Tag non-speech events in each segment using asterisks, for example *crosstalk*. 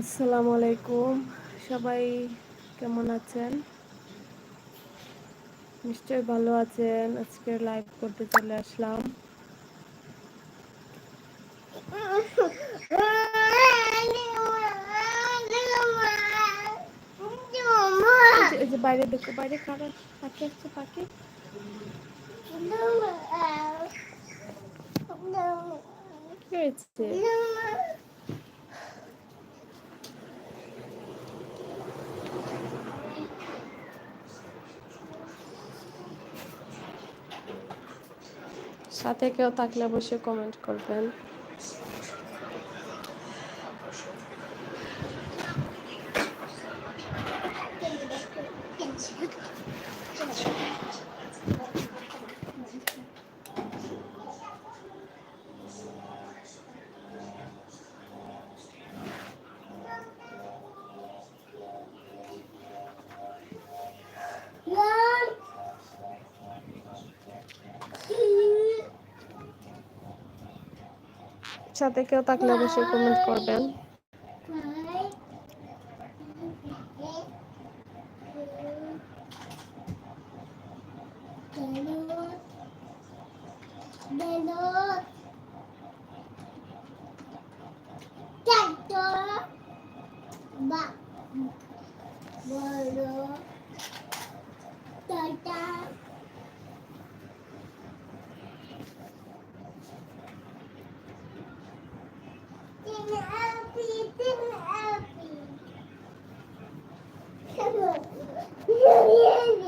আসসালামু আলাইকুম সবাই কেমন আছেন? নিশ্চয় ভালো আছেন। আজকে লাইভ করতে চলে আসলাম। এই যে বাইরে দেখো, বাইরে কারা পাখি আসছে, পাখি। হয়েছে? সাথে কেউ থাকলে অবশ্যই কমেন্ট করবেন। সাথে কেউ থাকলে অবশ্যই কমেন্ট করবেন। Yeah. *laughs*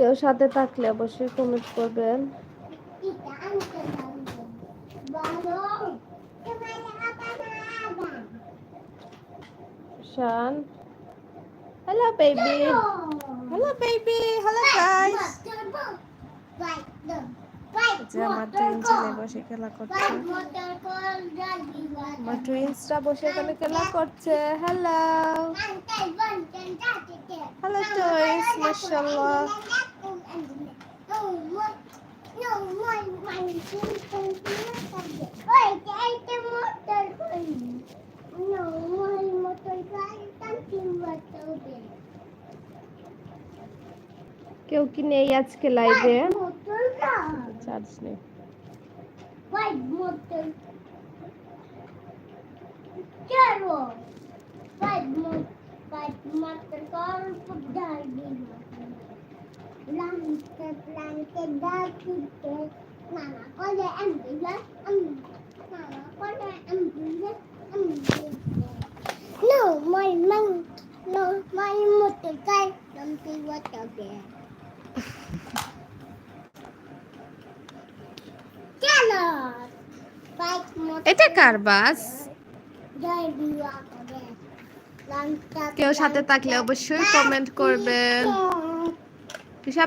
কেউ সাথে থাকলে অবশ্যই কমেন্ট করবেন। Shaan hello baby hello baby hello guys বসে খেলা করছে। বসে খেলা করছে। হ্যালো হ্যালো কেউ কি নেই আজকে লাইভে চার্জ নেই White motor. Charo. White No, my man. No, my motor car. Don't see what bike motor এটা কার বাস কেউ সাথে থাকলে অবশ্যই কমেন্ট করবেন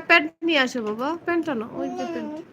প্যান্ট নিয়ে আসো বাবা প্যান্ট আনো ওই যে pant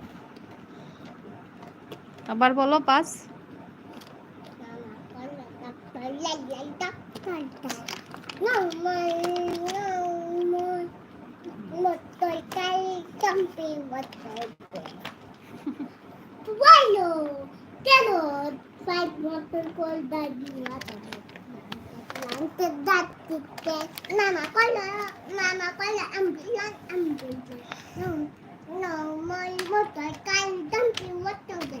No more motor kay camping motor. Five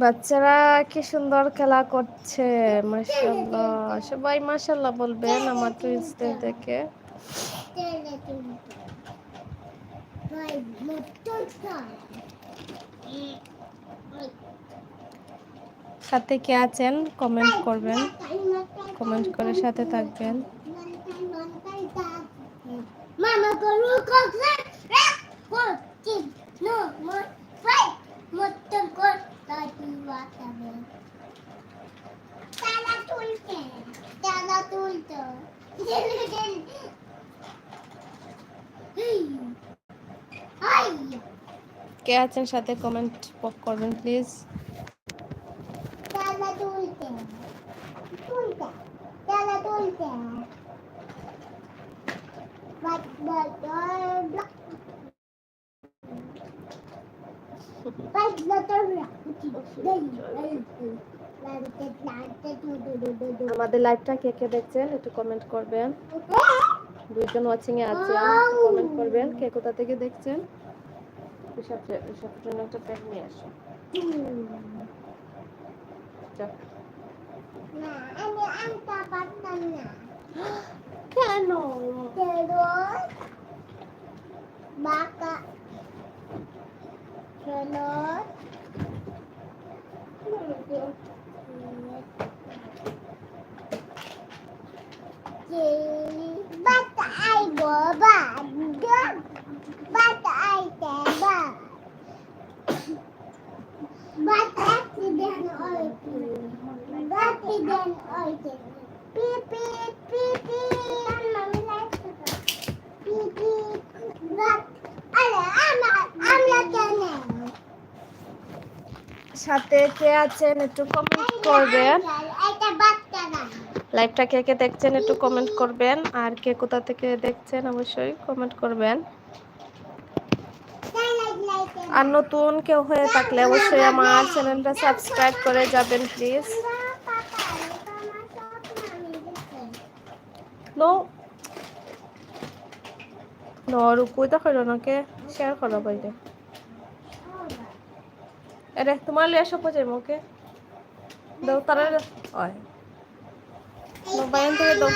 বাচ্চারা কি সুন্দর খেলা করছে মাশাল্লাহ সবাই মাশাল্লাহ বলবেন আমার টুইন্সদের দেখে. সাথে কে আছেন? কমেন্ট করবেন। কমেন্ট করে সাথে থাকবেন। Mama ko kid no mo fight motor ko tadi wata be Tala tulte Tala tulte Ay কে আছেন সাথে কমেন্ট করবেন প্লিজ লাইভটা কে কে দেখছেন একটু কমেন্ট করবেন। দুইজন ওয়াচিং এ আছেন কমেন্ট করবেন কে কোথা থেকে দেখছেন। জন্য একটা প্যাক নিয়ে আসো। যাক। না আমি আনতে পারতাম না কেন? Terus baka terus Bata ay boba, bata ay teba. Bata accident oil, accident oil. Beep beep beep beep. Mami like Beep beep. But ala ama amla kene. সাথে কে আছেন একটু কমেন্ট করবেন এটা বাচ্চা না লাইভটা কে কে দেখছেন একটু কমেন্ট করবেন, আর কে কোথা থেকে দেখছেন অবশ্যই কমেন্ট করবেন। আর নতুন কেউ হয়ে থাকলে অবশ্যই আমার চ্যানেলটা সাবস্ক্রাইব করে যাবেন প্লিজ নো। শেয়ার করো বাইরে তোমার লিয়ে সব ওকে? দাও, তারা হয় থেকে দাও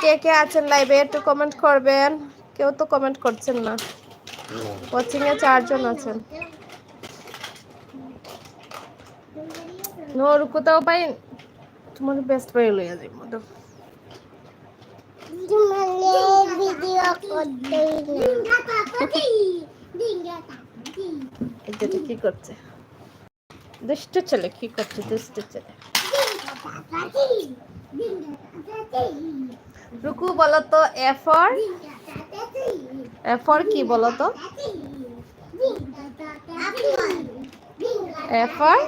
কে কে আছেন লাইভে একটু কমেন্ট করবেন কেউ তো কমেন্ট করছেন না এ চারজন আছেন নোর কোথাও পাই তোমার বেস্ট পাই লইয়া যাই মতো কি করছে দুষ্ট ছেলে কি করছে দুষ্ট ছেলে রুকু বলো তো এ ফর এ ফর কি বলো তো দিঙ্গা A for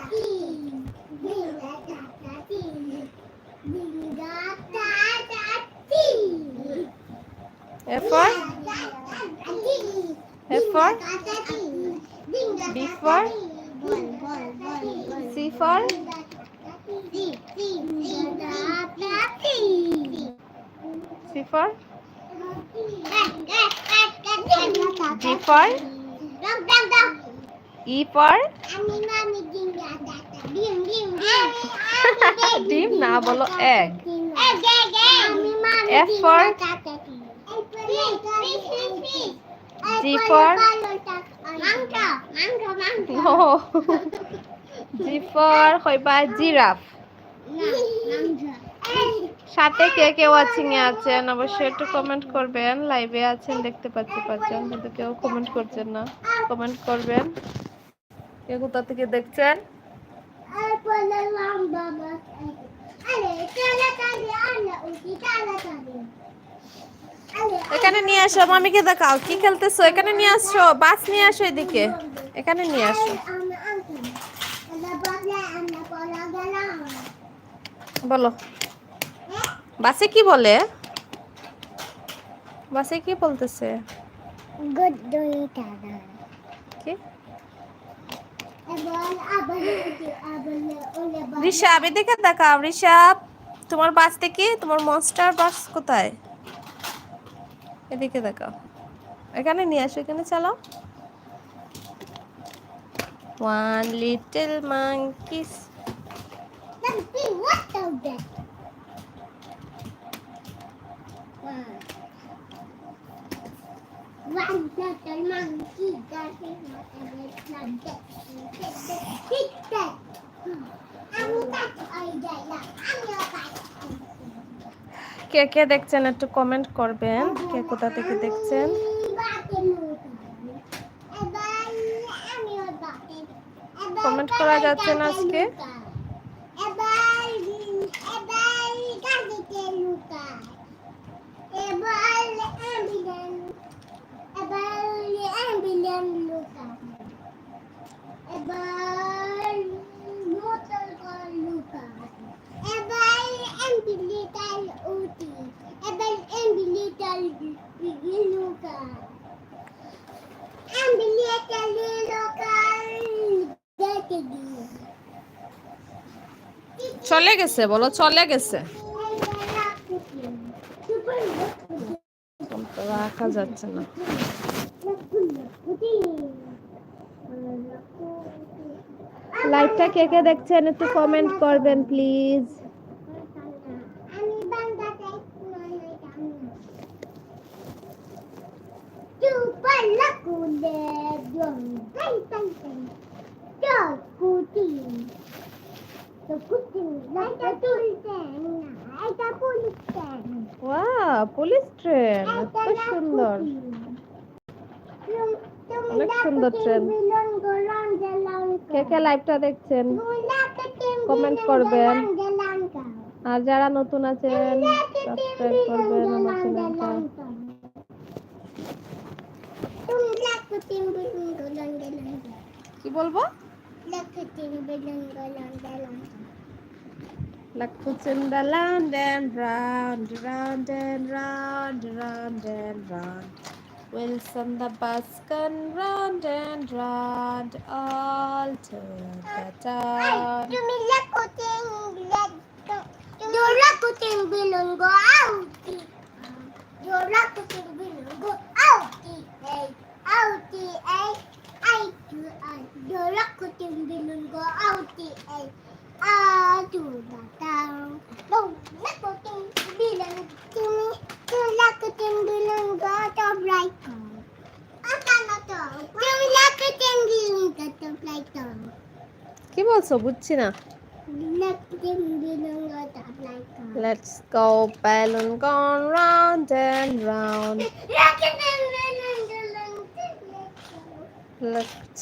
for? C, for? G for? E for? ডিম না বলো egg egg F for? G for? No. For কইবা জিরাফ। সাথে কে কে ওয়াচিং এ আছেন? অবশ্যই একটু কমেন্ট করবেন। লাইভে আছেন, দেখতে পাচ্ছি পাচ্ছেন কিন্তু কেউ কমেন্ট করছেন না। কমেন্ট করবেন। কে কোথা থেকে দেখছেন? এখানে নিয়ে আসো, মামিকে দেখাও। কি খেলতেছো? এখানে নিয়ে আসো, বাস নিয়ে আসো এদিকে। এখানে নিয়ে আসো আমরা আঙ্কেল আমরা বলে আমরা বলা গেলাম বলো। বাসে কি বলে? বাসে কি বলতেছে? ঋষাব এদিকে দেখাও। ঋষাব তোমার বাস দেখি তোমার মনস্টার বাস কোথায়? এদিকে দেখাও। এখানে নিয়ে আসো এখানে চালাও। ওয়ান লিটল মাঙ্কিস কে কে দেখছেন একটু কমেন্ট করবেন? কে কোথা থেকে দেখছেন? কমেন্ট করা যাচ্ছে না আজকে? চলে গেছে বলো চলে গেছে। রাখা যাচ্ছে না। লাইভটা কে কে দেখছেন একটু কমেন্ট করবেন please lakude dong tay wow police train সুন্দর। অনেক সুন্দর ট্রেন। কে কে লাইভটা দেখছেন? Comment করবেন। আর যারা নতুন আছেন সাবস্ক্রাইব করবেন আমার চ্যানেলটা কি বলব? Like puts in the land and round, round and round, round and round. Wilson the bus can round and round all to the town. তুমি lakutin Yo lakutin bilong go outi. Yo lakutin bilong go outi. Hey, outi, hey. Ay, yo lakutin bilong go outi, hey. Ah, to the town. Yo lakutin bilong tumi. Yo lakutin bilong go to bright Apa na to? Yo lakutin bilong go to bright কি বলছো বুঝছি না Lakutin bilong go to bright Let's go balloon gone round and round. Let's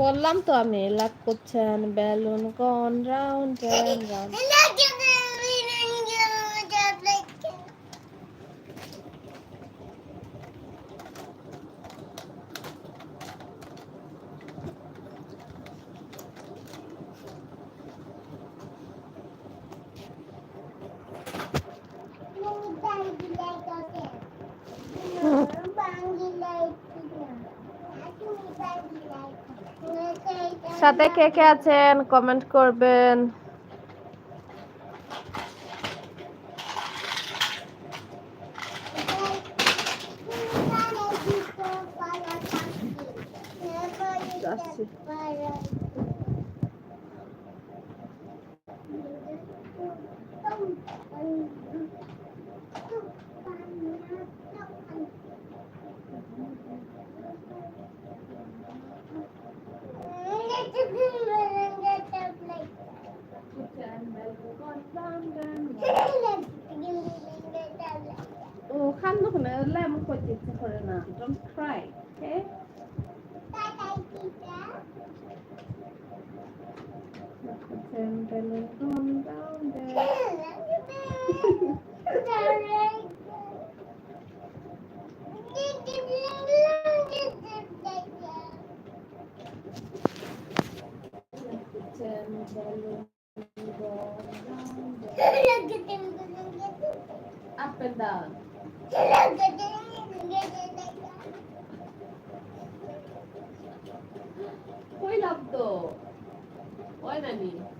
বললাম তো আমি love করছেন balloon gone round and round সাথে কে কে আছেন? কমেন্ট করবেন। খান্দুক না লেমন করতে ইচ্ছে করে না don't cry okay balloon gone round up and down তো? ওই নানি?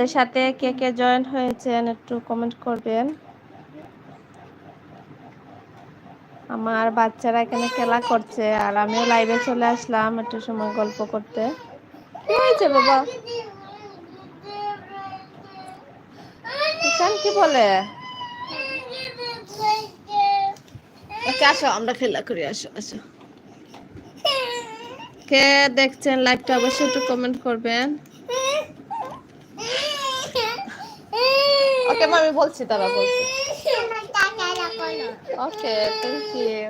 আমাদের সাথে কে কে জয়েন হয়েছেন একটু কমেন্ট করবেন। আমার বাচ্চারা এখানে খেলা করছে আর আমিও লাইভে চলে আসলাম একটু সময় গল্প করতে। কি হয়েছে বাবা? কি বলে? আসো, আমরা খেলা করি, আসো আসো। কে দেখছেন লাইভটা অবশ্যই একটু কমেন্ট করবেন। ওকে আমি বলছি তারা বলছি। ওকে থ্যাংক ইউ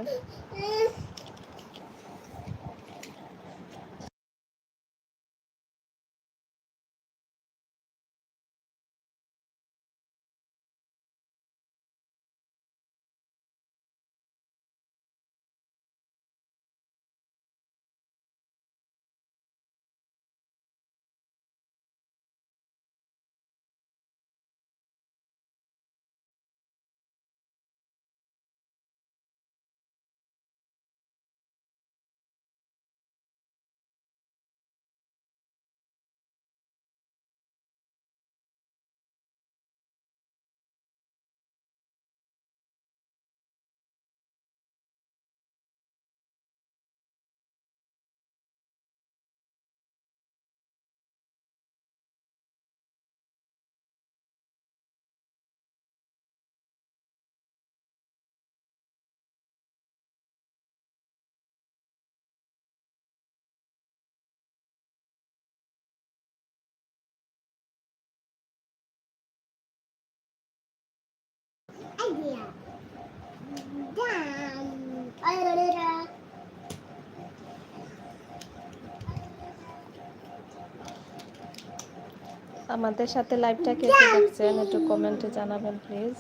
আমাদের সাথে লাইভটা কে কে দেখছেন, একটু কমেন্টে জানাবেন প্লিজ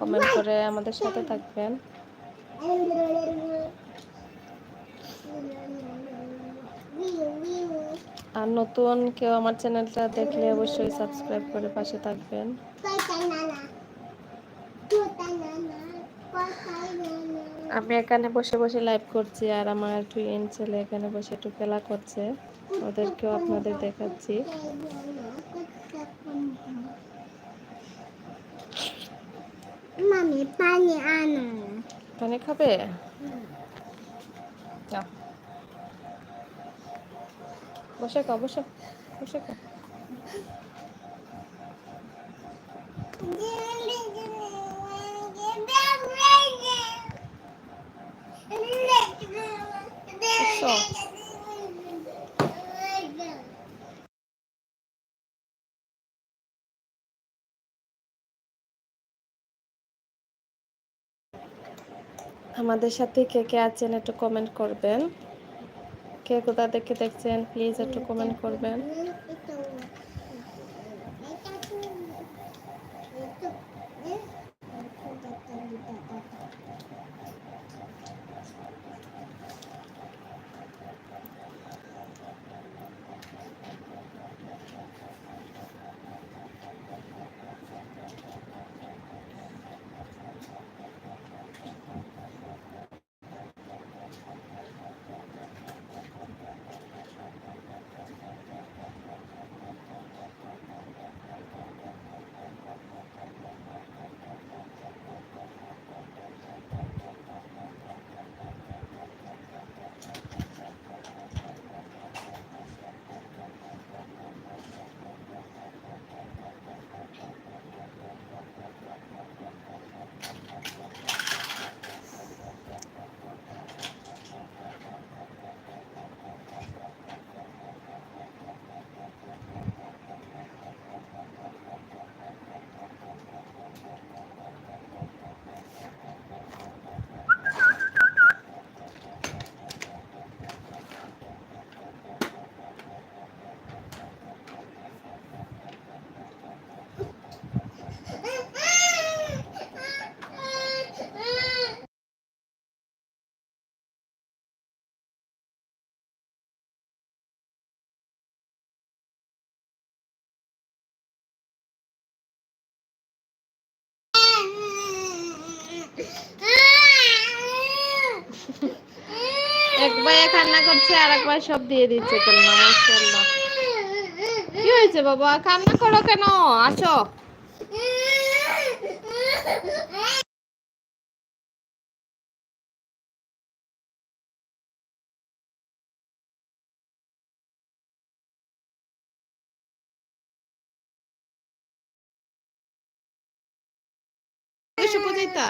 কমেন্ট করে আমাদের সাথে থাকবেন। আর নতুন কেউ আমার চ্যানেলটা দেখলে অবশ্যই সাবস্ক্রাইব করে পাশে থাকবেন। আমি এখানে বসে বসে লাইভ করছি আর আমার টুইন ছেলে এখানে বসে একটু খেলা করছে। ওদেরকেও আপনাদের দেখাচ্ছি। মামি পানি আনা পানি খাবে যাও। বসে খাও বসে বসে খাও আমাদের সাথে কে কে আছেন একটু কমেন্ট করবেন। কে কোথা থেকে দেখছেন প্লিজ একটু কমেন্ট করবেন। এক ভাইয়া কান্না করছে আর এক ভাই সব দিয়ে দিচ্ছে কলমা মাশাআল্লাহ। কি হয়েছে বাবা? কান্না করো কেন? আসো। এসে বুঝাইতা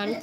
আমি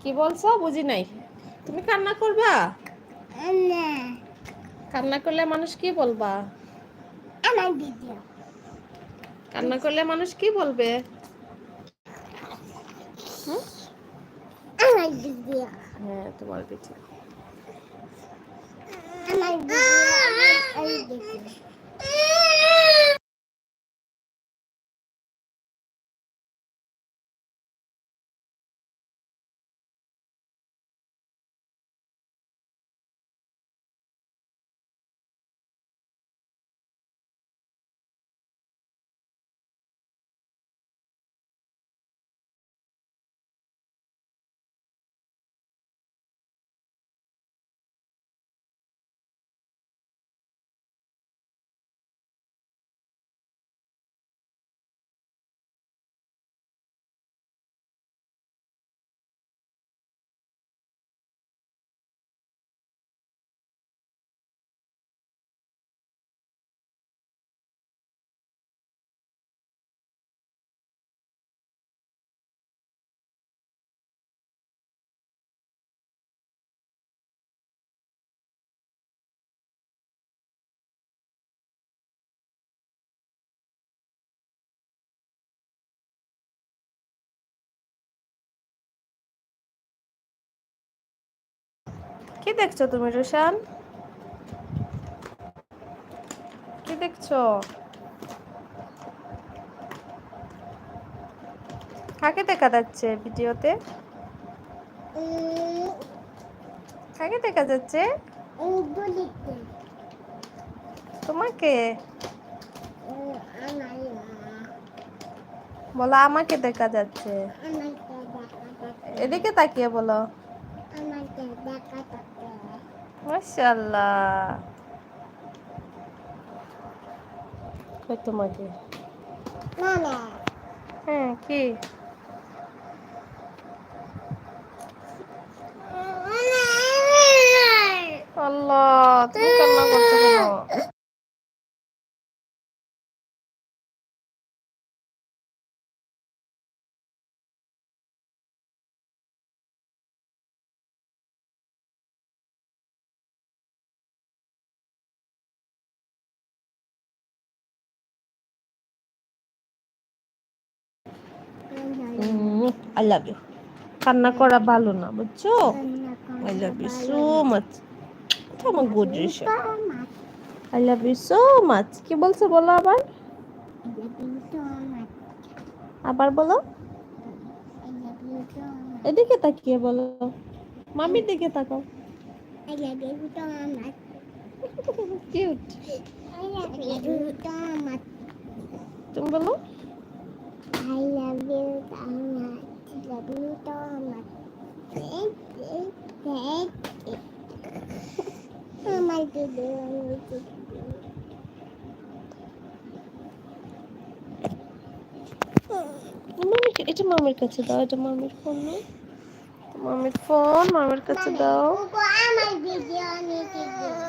কি বলছো? বুঝি নাই। তুমি কান্না করবা? কান্না করলে মানুষ কি বলবা? কান্না করলে মানুষ কি বলবে? হুম? আমার দিদি হ্যাঁ তোমার পিছনে কি দেখছ তুমি, রুশান? কি দেখছ? কাকে দেখা যাচ্ছে ভিডিওতে? কাকে দেখা যাচ্ছে? তোমাকে? বলো, আমাকে দেখা যাচ্ছে। এদিকে তাকিয়ে বলো। দেখা যাচ্ছে মাশাআল্লাহ। কই তোমাকে? হ্যাঁ কি? আই লাভ ইউ কান্না করা ভালো না, বুঝছ? I love you so much আমার good Risha I love you so much কি বলছো বলো আবার? আবার বলো। এদিকে তাকিয়ে বলো। মামির দিকে তাকাও। তুমি বলো। I love you এটা মামির কাছে দাও, এটা মামির ফোন না মামির ফোন মামির কাছে দাও। আমার ভিডিও